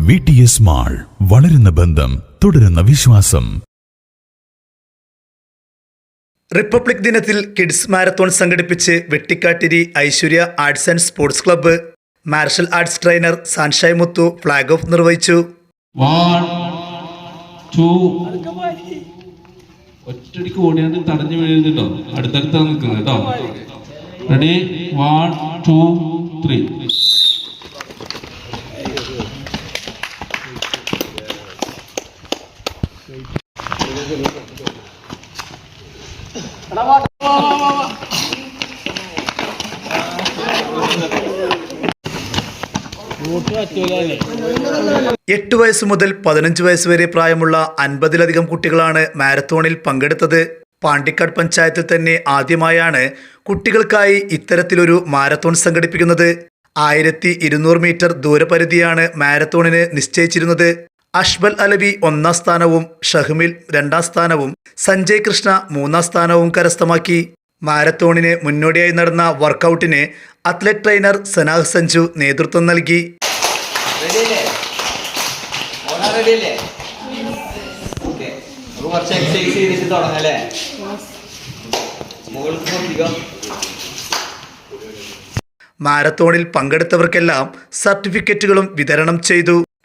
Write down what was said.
V T S mall വളരുന്ന ബന്ധം തുടരുന്ന വിശ്വാസം. റിപ്പബ്ലിക് ദിനത്തിൽ കിഡ്സ് മാരത്തോൺ സംഘടിപ്പിച്ച് Vettikattiri Aishwarya arts and sports club martial arts trainer സാൻഷായ് Muthu flag off നിർവഹിച്ചു. ഒറ്റടിക്ക് ഓടിയാണ്ട് തടഞ്ഞു വീഴുന്നുണ്ടോ? അടുത്തടുത്താണ് നിൽക്കുന്നത് കേട്ടോ. റെഡി വൺ ടു ത്രീ എട്ട് വയസ്സ് മുതൽ പതിനഞ്ച് വയസ്സ് വരെ പ്രായമുള്ള അൻപതിലധികം കുട്ടികളാണ് മാരത്തോണിൽ പങ്കെടുത്തത്. പാണ്ടിക്കാട് പഞ്ചായത്തിൽ തന്നെ ആദ്യമായാണ് കുട്ടികൾക്കായി ഇത്തരത്തിലൊരു മാരത്തോൺ സംഘടിപ്പിക്കുന്നത്. ആയിരത്തി ഇരുന്നൂറ് മീറ്റർ ദൂരപരിധിയാണ് മാരത്തോണിന് നിശ്ചയിച്ചിരുന്നത്. അഷ്ബൽ അലബി ഒന്നാം സ്ഥാനവും ഷഹ്മിൽ രണ്ടാം സ്ഥാനവും സഞ്ജയ് കൃഷ്ണ മൂന്നാം സ്ഥാനവും കരസ്ഥമാക്കി. മാരത്തോണിന് മുന്നോടിയായി നടന്ന വർക്കൗട്ടിന് അത്ലറ്റ് ട്രെയിനർ സനാഹ് സഞ്ജു നേതൃത്വം നൽകി. കുറച്ച് എക്സസൈസ് ചെയ്തിട്ട് തുടങ്ങല്ലേ? നോക്കിക്കോ. മാരത്തോണിൽ പങ്കെടുത്തവർക്കെല്ലാം സർട്ടിഫിക്കറ്റുകളും വിതരണം ചെയ്തു.